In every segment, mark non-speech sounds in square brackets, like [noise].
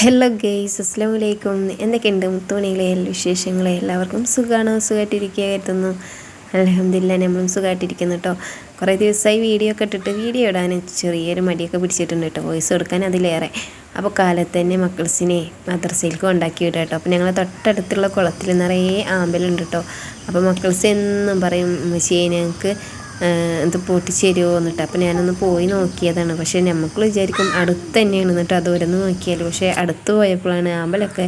Hello guys അസ്ലാം വലൈക്കും എന്തൊക്കെയുണ്ട് മുത്തുമണിയിലെ വിശേഷങ്ങളെ? എല്ലാവർക്കും സുഖമാണ് സുഖമായിട്ടിരിക്കുക എത്തുന്നു അലഹമില്ല നമ്മളും സുഖമായിട്ടിരിക്കുന്നു കേട്ടോ കുറേ ദിവസമായി വീഡിയോ ഒക്കെ ഇട്ടിട്ട് വീഡിയോ ഇടാൻ ചെറിയൊരു മടിയൊക്കെ പിടിച്ചിട്ടുണ്ട് കേട്ടോ വോയിസ് കൊടുക്കാൻ അതിലേറെ. അപ്പോൾ കാലത്ത് തന്നെ മക്കൾസിനെ മദ്രസയിലേക്ക് ഉണ്ടാക്കി വിടാം കേട്ടോ അപ്പോൾ ഞങ്ങളെ തൊട്ടടുത്തുള്ള കുളത്തിൽ നിറയെ ആമ്പലുണ്ട് കേട്ടോ അപ്പോൾ മക്കൾസ് എന്നും പറയും ഉമ്മച്ചിയെ ഞങ്ങൾക്ക് ഇത് പൊട്ടിച്ചേരുമോ എന്നിട്ട്. അപ്പോൾ ഞാനൊന്ന് പോയി നോക്കിയതാണ്. പക്ഷേ നമുക്ക് വിചാരിക്കും അടുത്ത് തന്നെയാണ് എന്നിട്ട് അത് നോക്കിയാലും. പക്ഷേ അടുത്ത് പോയപ്പോഴാണ് ആമ്പലൊക്കെ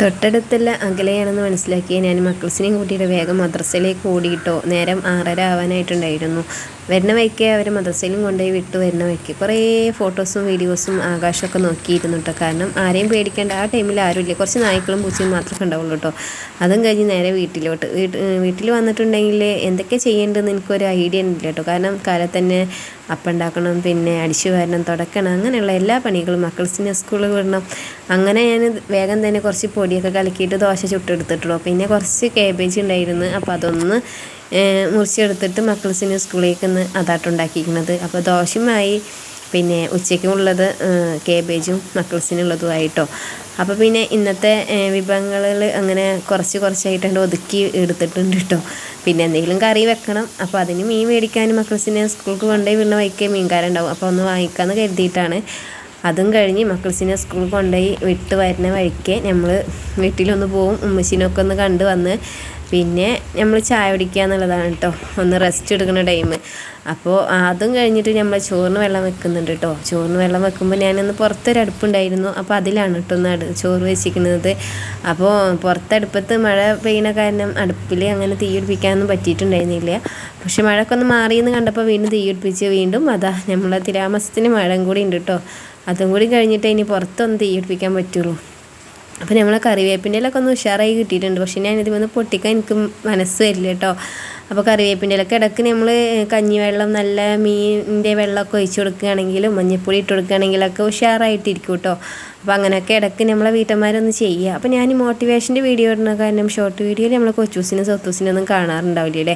തൊട്ടടുത്തുള്ള അകലെയാണെന്ന് മനസ്സിലാക്കിയ ഞാൻ മക്കൾസിനെയും കൂട്ടിയിട്ട് വേഗം മദ്രസയിലേക്ക് ഓടിയിട്ടോ. നേരം ആറര ആവാനായിട്ടുണ്ടായിരുന്നു. വരുന്ന വഴിക്ക് അവർ മദ്രസയിലും കൊണ്ടുപോയി വിട്ടു വരുന്ന വഴിക്ക് കുറേ ഫോട്ടോസും വീഡിയോസും ആകാശമൊക്കെ നോക്കിയിരുന്നു കേട്ടോ. കാരണം ആരെയും പേടിക്കേണ്ട ആ ടൈമിൽ ആരുമില്ല. കുറച്ച് നായ്ക്കളും പൂച്ചയും മാത്രമേ ഉണ്ടാവുള്ളൂ കേട്ടോ. അതും കഴിഞ്ഞ് നേരെ വീട്ടിലോട്ട്. വീട്ടിൽ വന്നിട്ടുണ്ടെങ്കിൽ എന്തൊക്കെ ചെയ്യേണ്ടതെന്ന് എനിക്കൊരു ഐഡിയ ഇല്ല കേട്ടോ. കാരണം കാലത്ത് തന്നെ അപ്പുണ്ടാക്കണം പിന്നെ അടിച്ചു വരണം തുടക്കണം അങ്ങനെയുള്ള എല്ലാ പണികളും മക്കൾസിനെ സ്കൂളിൽ വിടണം. അങ്ങനെ ഞാൻ വേഗം തന്നെ കുറച്ച് പൊടിയൊക്കെ കലക്കിയിട്ട് ദോശ ചുട്ടെടുത്തിട്ടുള്ളൂ. പിന്നെ കുറച്ച് കേബേജ് ഉണ്ടായിരുന്നു. അപ്പോൾ അതൊന്ന് മുറിച്ചെടുത്തിട്ട് മക്കൾസിന് സ്കൂളിലേക്ക് ഒന്ന് അതാട്ടുണ്ടാക്കിയിരിക്കുന്നത് അപ്പോൾ ദോശമായി പിന്നെ ഉച്ചയ്ക്കുമുള്ളത് കേബേജും മക്കൾസിനുള്ളതുമായിട്ടോ. അപ്പോൾ പിന്നെ ഇന്നത്തെ വിഭവങ്ങളിൽ അങ്ങനെ കുറച്ച് കുറച്ചായിട്ടുണ്ട് ഒതുക്കി എടുത്തിട്ടുണ്ട് കേട്ടോ പിന്നെ എന്തെങ്കിലും കറി വെക്കണം. അപ്പോൾ അതിന് മീൻ മേടിക്കാനും മക്കൾസിനെ സ്കൂൾക്ക് കൊണ്ടുപോയി വീണ് വൈക്കേ മീൻകാരുണ്ടാവും. അപ്പോൾ ഒന്ന് വാങ്ങിക്കാമെന്ന് കരുതിയിട്ടാണ്. അതും കഴിഞ്ഞ് മക്കൾസിനെ സ്കൂളിൽ കൊണ്ടുപോയി വിട്ട് വരുന്ന വഴിക്ക് നമ്മൾ വീട്ടിലൊന്ന് പോവും. ഉമ്മശീനൊക്കെ ഒന്ന് കണ്ട് വന്ന് പിന്നെ നമ്മൾ ചായ കുടിക്കുക എന്നുള്ളതാണ് കേട്ടോ. ഒന്ന് റെസ്റ്റ് എടുക്കുന്ന ടൈം അപ്പോൾ അതും കഴിഞ്ഞിട്ട് നമ്മൾ ചോറിന് വെള്ളം വെക്കുന്നുണ്ട് കേട്ടോ. ചോറിന് വെള്ളം വെക്കുമ്പോൾ ഞാനൊന്ന് പുറത്തൊരു അടുപ്പുണ്ടായിരുന്നു. അപ്പോൾ അതിലാണ് കേട്ടോ ഒന്ന് അടു ചോറ് വെച്ചിരിക്കുന്നത്. അപ്പോൾ പുറത്തടുപ്പത്ത് മഴ പെയ്യുന്ന കാരണം അടുപ്പിൽ അങ്ങനെ തീ പിടിപ്പിക്കാനൊന്നും പറ്റിയിട്ടുണ്ടായിരുന്നില്ല. പക്ഷേ മഴയൊക്കെ ഒന്ന് മാറിയെന്ന് കണ്ടപ്പോൾ വീണ്ടും തീ പിടിപ്പിച്ച് വീണ്ടും അതാ നമ്മളെ തിരാമസത്തിന് മഴയും കൂടി ഉണ്ട് കേട്ടോ. അതും കൂടി കഴിഞ്ഞിട്ട് ഇനി പുറത്തൊന്ന് തീ പിടിപ്പിക്കാൻ പറ്റുള്ളൂ. അപ്പോൾ നമ്മളെ കറിവേപ്പിന്റെ ഇലൊക്കെ ഒന്ന് ഉഷാറായി കിട്ടിയിട്ടുണ്ട്. പക്ഷേ ഞാൻ ഇതിൽ പൊട്ടിക്കാൻ എനിക്ക് മനസ്സ് വരില്ല കേട്ടോ. അപ്പോൾ കറിവേപ്പിന്റെ ഇലക്ക് ഇടയ്ക്ക് നമ്മൾ കഞ്ഞിവെള്ളം നല്ല മീനിന്റെ വെള്ളമൊക്കെ ഒഴിച്ച് കൊടുക്കുകയാണെങ്കിലും മഞ്ഞൾപ്പൊടി ഇട്ട് കൊടുക്കുകയാണെങ്കിലൊക്കെ ഉഷാറായിട്ടിരിക്കും കേട്ടോ അപ്പോൾ അങ്ങനെയൊക്കെ ഇടയ്ക്ക് നമ്മളെ വീട്ടന്മാരൊന്ന് ചെയ്യുക. അപ്പോൾ ഞാൻ മോട്ടിവേഷന്റെ വീഡിയോ ഇടുന്ന കാരണം ഷോർട്ട് വീഡിയോയിൽ നമ്മൾ കൊച്ചൂസിനും സൊത്തൂസിനും ഒന്നും കാണാറുണ്ടാവില്ല അല്ലേ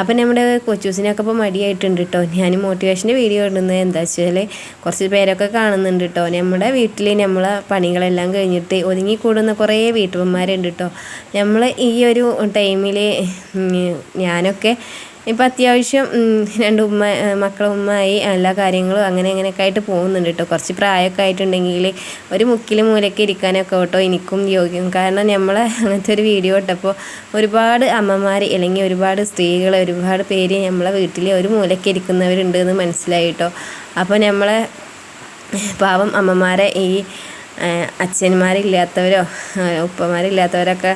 അപ്പോൾ നമ്മുടെ കൊച്ചൂസിനൊക്കെ ഇപ്പോൾ മടിയായിട്ടുണ്ട് കേട്ടോ ഞാൻ മോട്ടിവേഷന്റെ വീഡിയോ ഇടുന്നത് എന്താ വെച്ചാൽ കുറച്ച് പേരൊക്കെ കാണുന്നുണ്ട് കേട്ടോ നമ്മുടെ വീട്ടിൽ നമ്മളെ പണികളെല്ലാം കഴിഞ്ഞിട്ട് ഒതുങ്ങിക്കൂടുന്ന കുറേ വീട്ടമ്മമാരുണ്ട് കേട്ടോ നമ്മൾ ഈ ഒരു ടൈമിൽ ഞാനൊക്കെ ഇപ്പം അത്യാവശ്യം രണ്ട് ഉമ്മ മക്കളും ഉമ്മയായി എല്ലാ കാര്യങ്ങളും അങ്ങനെ അങ്ങനെയൊക്കെ ആയിട്ട് പോകുന്നുണ്ട് കേട്ടോ. കുറച്ച് പ്രായമൊക്കെ ആയിട്ടുണ്ടെങ്കിൽ ഒരു മുക്കിൽ മൂലയ്ക്ക് ഇരിക്കാനൊക്കെ കേട്ടോ എനിക്കും യോഗ്യം. കാരണം നമ്മൾ [laughs] അങ്ങനത്തെ ഒരു വീഡിയോ ഇട്ടപ്പോൾ ഒരുപാട് അമ്മമാർ അല്ലെങ്കിൽ ഒരുപാട് സ്ത്രീകൾ ഒരുപാട് പേര് നമ്മളെ വീട്ടിൽ ഒരു മൂലയ്ക്ക് ഇരിക്കുന്നവരുണ്ട് എന്ന് മനസ്സിലായി കേട്ടോ. അപ്പോൾ നമ്മളെ പാവം അമ്മമാരെ ഈ അച്ഛന്മാരില്ലാത്തവരോ ഉപ്പമാരില്ലാത്തവരൊക്കെ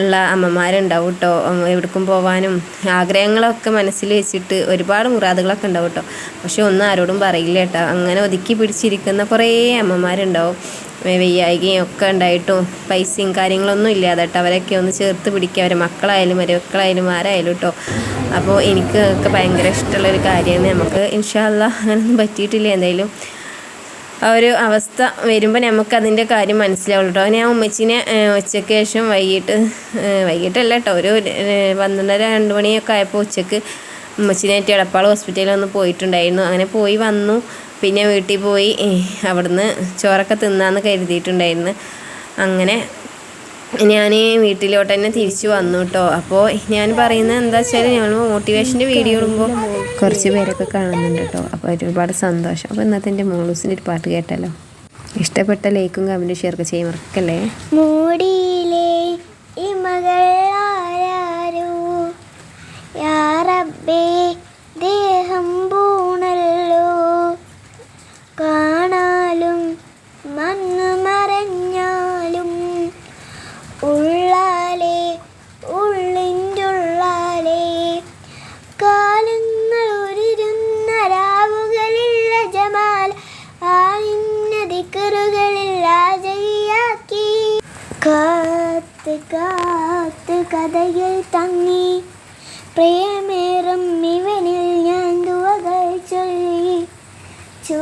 ഉള്ള അമ്മമാരുണ്ടാവും കേട്ടോ എവിടേക്കും പോകാനും ആഗ്രഹങ്ങളൊക്കെ മനസ്സിൽ വെച്ചിട്ട് ഒരുപാട് മുറാദുകളൊക്കെ ഉണ്ടാവും കേട്ടോ പക്ഷെ ഒന്നും ആരോടും പറയില്ല കേട്ടോ അങ്ങനെ ഒതുക്കി പിടിച്ചിരിക്കുന്ന കുറേ അമ്മമാരുണ്ടാവും. വെയ്യായികയും ഒക്കെ ഉണ്ടായിട്ടും പൈസയും കാര്യങ്ങളൊന്നും ഇല്ലാതെ കേട്ടോ അവരൊക്കെ ഒന്ന് ചേർത്ത് പിടിക്കുക. അവരെ മക്കളായാലും മരുമക്കളായാലും ആരായാലും കേട്ടോ അപ്പോൾ എനിക്ക് ഒക്കെ ഭയങ്കര ഇഷ്ടമുള്ളൊരു കാര്യമാണ്. നമുക്ക് ഇൻഷാല്ല അങ്ങനെയൊന്നും പറ്റിയിട്ടില്ല. എന്തായാലും ആ ഒരു അവസ്ഥ വരുമ്പോൾ നമുക്ക് അതിന്റെ കാര്യം മനസ്സിലാവുള്ളൂ കേട്ടോ ഞാൻ ഉമ്മച്ചിനെ ഉച്ചയ്ക്ക് ശേഷം വൈകിട്ട് വൈകിട്ടല്ല കേട്ടോ ഒരു പന്ത്രണ്ടര രണ്ട് മണിയൊക്കെ ആയപ്പോൾ ഉച്ചയ്ക്ക് ഉമ്മച്ചിനായിട്ട് എടപ്പാൾ ഹോസ്പിറ്റലിൽ ഒന്ന് പോയിട്ടുണ്ടായിരുന്നു. അങ്ങനെ പോയി വന്നു. പിന്നെ വീട്ടിൽ പോയി അവിടുന്ന് ചോറൊക്കെ തിന്നാന്ന് കരുതിയിട്ടുണ്ടായിരുന്നു. അങ്ങനെ ഞാൻ വീട്ടിലോട്ട് തന്നെ തിരിച്ചു വന്നു കേട്ടോ അപ്പോൾ ഞാൻ പറയുന്നത് എന്താ വെച്ചാൽ ഞങ്ങൾ മോട്ടിവേഷന്റെ വീഡിയോ ഇടുമ്പോൾ കുറച്ച് പേരൊക്കെ കാണുന്നുണ്ട് കേട്ടോ അപ്പോൾ ഒരുപാട് സന്തോഷം. അപ്പോൾ ഇന്നത്തെ എന്റെ മോളൂസിന്റെ ഒരു പാട്ട് കേട്ടല്ലോ ഇഷ്ടപ്പെട്ട ലൈക്കും കമന്റും ഷെയർ ഒക്കെ ചെയ്യാൻ മറക്കല്ലേ? മൂടിയിലെ ആയിന്ന ദിക്കറുകളില്ല ജയ്യാക്കി കാത്ത് കാത്ത് കഥയിൽ തങ്ങി. പ്രേമേറും ഇവനിൽ ഞാൻ ദുവകൾ ചൊല്ലി. ചോ